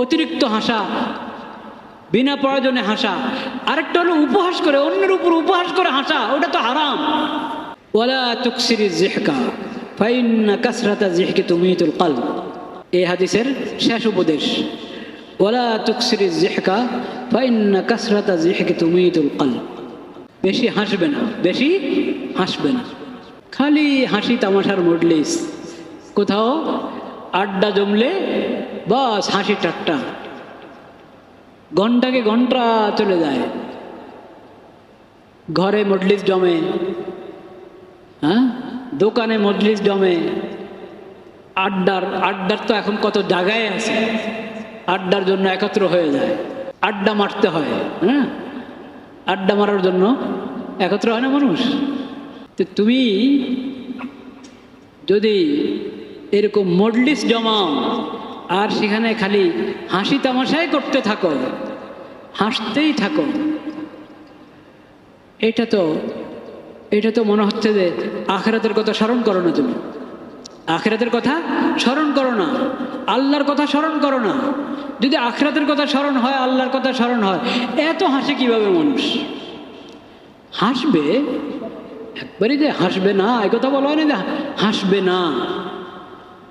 অতিরিক্ত হাসা, বিনা প্রয়োজনে হাসা। আরেকটা হলো উপহাস করে, অন্যের উপর উপহাস করে হাসা, ওটা তো হারাম। ওয়ালা তুকসিরি জেহকা ফাইন্না কাসরাতা জেহকে তুমি তুল কাল এই হাদিসের শেষ উপদেশ। ওয়ালা তুকসিরি জেহকা ফাইন্না কাসরাতা জেহকে তুমি তুল কাল বেশি হাসবে না, বেশি হাসবে না। খালি হাসি তামাশার মডলিস কোথাও আড্ডা জমলে বাস হাসি ঠাট্টা। ঘন্টাকে ঘণ্টা চলে যায়। ঘরে মজলিস জমে। হ্যাঁ? দোকানে মজলিস জমে। আড্ডার আড্ডার তো এখন কত জায়গায় আছে। আড্ডার জন্য একত্র হয়ে যায়। আড্ডা মারতে হয় হ্যাঁ? আড্ডা মারার জন্য একত্র হয় না মানুষ? তো তুমি যদি এরকম মডলিস জমাও আর সেখানে খালি হাসি তামাশাই করতে থাকো, হাসতেই থাকো। এটা তো এটা তো মনে হচ্ছে যে আখেরাতের কথা স্মরণ করো না তুমি। আখেরাতের কথা স্মরণ করো না, আল্লাহর কথা স্মরণ করো না। যদি আখরাতের কথা স্মরণ হয়, আল্লাহর কথা স্মরণ হয়, এত হাসে কীভাবে মানুষ? হাসবে? একবারই যে হাসবে না, এ কথা বলা হয়নি যে হাসবে না।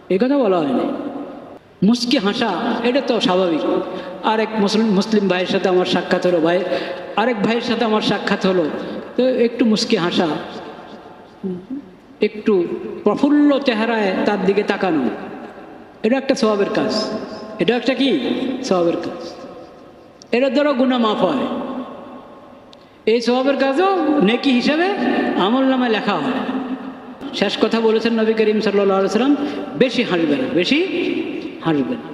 এ কথা বলা হয়নি। মুস্কি হাসা, এটা তো স্বাভাবিক। আরেক মুসলিম মুসলিম ভাইয়ের সাথে আমার সাক্ষাৎ হলো ভাই। আরেক ভাইয়ের সাথে আমার সাক্ষাৎ হলো। তো একটু মুস্কি হাসা। একটু প্রফুল্ল চেহারায় তার দিকে তাকানো। এটা একটা স্বভাবের কাজ। এটা একটা কি? স্বভাবের কাজ। এটার দ্বারা গুণা মাফ হয়। এই স্বভাবের কাজও নেকি হিসাবে আমল নামায় লেখা হয়। শেষ কথা বলেছেন নবী করিম সাল্লা সাল্লাম বেশি হাসবে না, বেশি হাসবে না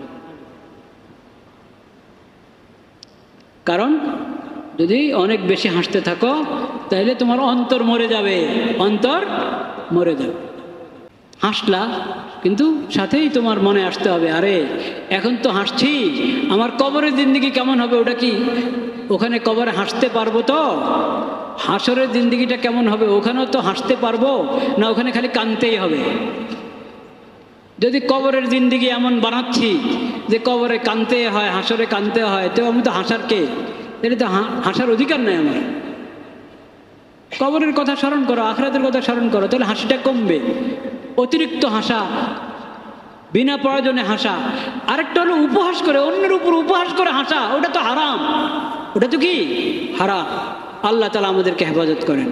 কারণ যদি অনেক বেশি হাসতে থাকো তাহলে তোমার অন্তর মরে যাবে। অন্তর মরে যাবে। হাসলা, কিন্তু সাথেই তোমার মনে আসতে হবে, আরে এখন তো হাসছি, আমার কবরের জিন্দিগি কেমন হবে ওটা কি? ওখানে কবরে হাসতে পারব তো? হাসরের জিন্দিগিটা কেমন হবে? ওখানেও তো হাসতে পারব, না ওখানে খালি কানতেই হবে? যদি কবরের জিন্দিগি এমন বানাচ্ছি যে কবরে কানতে হয়, হাসরে কানতে হয়, তো আমি তো হাসার কে? এটা তো হাসার অধিকার নেই আমার। কবরের কথা স্মরণ করো, আখরাতের কথা স্মরণ করো, তাহলে হাসিটা কমবে। অতিরিক্ত হাসা, বিনা প্রয়োজনে হাসা। আরেকটা হলো উপহাস করে, অন্যের উপর উপহাস করে হাসা, ওটা তো হারাম। ওটা তো কি? হারাম। আল্লাহ তালা আমাদেরকে হেফাজত করেন।